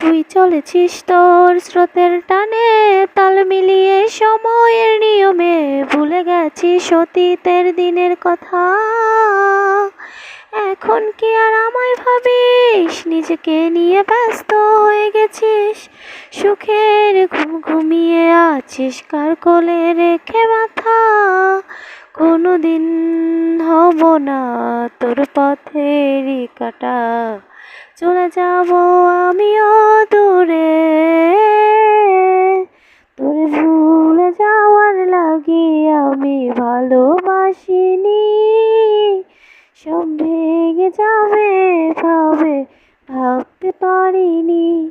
তুই চলেছিস তোর স্রোতের টানে, তাল মিলিয়ে সময়ের নিয়মে ভুলে গেছিস অতীতের দিনের কথা। এখন কি আর আমায় ভাবিস? নিজেকে নিয়ে ব্যস্ত হয়ে গেছিস। সুখের ঘুম ঘুমিয়ে আছিস, কার কোলে রেখে মাথা? কোনো দিন হব না। তোর পথেরই কাটা চলে যাব আমিও দূরে। তোরে ভুলে যাওয়ার লাগে আমি ভালোবাসিনি। সব ভেঙে যাবে, ভাবে, ভাবতে পারিনি।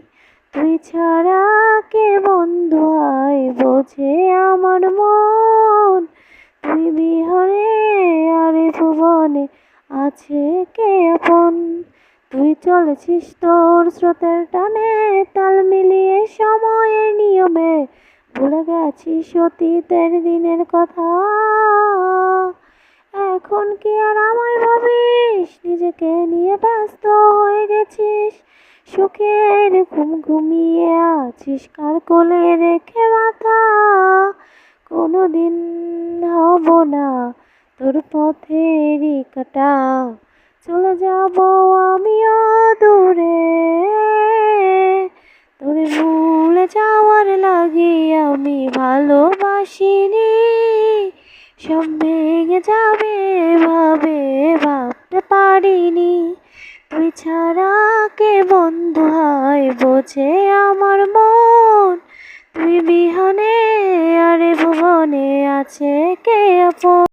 তুই ছাড়া কে বন্ধু হয়, বোঝে আমার মন। তুই আছে কে আপন তুই চলেছিস তোর স্রোতের টানে, তাল মিলিয়ে সময়ের নিয়মে। ভুলে গেছিস অতীতের দিনের কথা। এখন কি আর আমায় ভাবিস? নিজেকে নিয়ে ব্যস্ত হয়ে গেছিস। সুখের ঘুম ঘুমিয়ে আছিস, কার কোলে রেখে মাথা? কোনো দিন হব না। তোর পথেরই কাটা চলে যাব আমি দূরে তোরে ভুলে যাওয়ার লাগে আমি ভালোবাসিনি। সব ভেঙে যাবে ভাবে ভাবতে পারিনি। তুই ছাড়া কে বন্ধু হয় বোঝে আমার মন। তুই বিহনে আরে ভুবনে আছে কে আপন